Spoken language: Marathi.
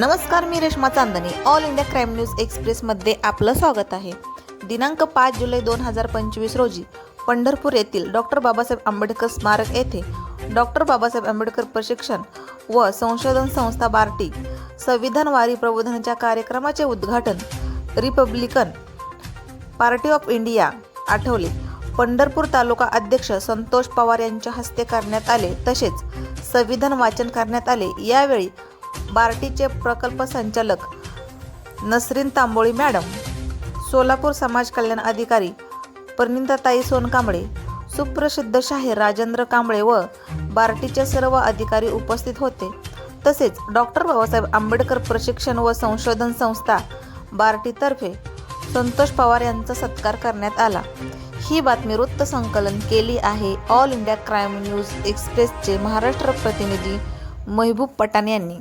नमस्कार मी Reshma Chandane. All India crime news एक्सप्रेसमध्ये आपलं स्वागत आहे. दिनांक पाच जुलै दोन हजार पंचवीस रोजी पंढरपूर येथील डॉक्टर बाबासाहेब आंबेडकर स्मारक येथे डॉक्टर बाबासाहेब आंबेडकर प्रशिक्षण व संशोधन संस्था बार्टी संविधानवारी प्रबोधनाच्या कार्यक्रमाचे उद्घाटन Republican Party of India Athawale. Pandharpur तालुका अध्यक्ष संतोष पवार यांच्या हस्ते करण्यात आले तसेच संविधान वाचन करण्यात आले. यावेळी बार्टीचे प्रकल्प संचालक नसरीन तांबोळी मॅडम सोलापूर समाज कल्याण अधिकारी परनिंदाताई सोनकांबळे सुप्रसिद्ध शाहीर राजेंद्र कांबळे व बार्टीचे सर्व अधिकारी उपस्थित होते. तसेच डॉक्टर बाबासाहेब आंबेडकर प्रशिक्षण व संशोधन संस्था बार्टीतर्फे संतोष पवार यांचा सत्कार करण्यात आला. ही बातमी वृत्त संकलन केली आहे ऑल इंडिया क्राईम न्यूज एक्सप्रेसचे महाराष्ट्र प्रतिनिधी महबूब पठाण यांनी.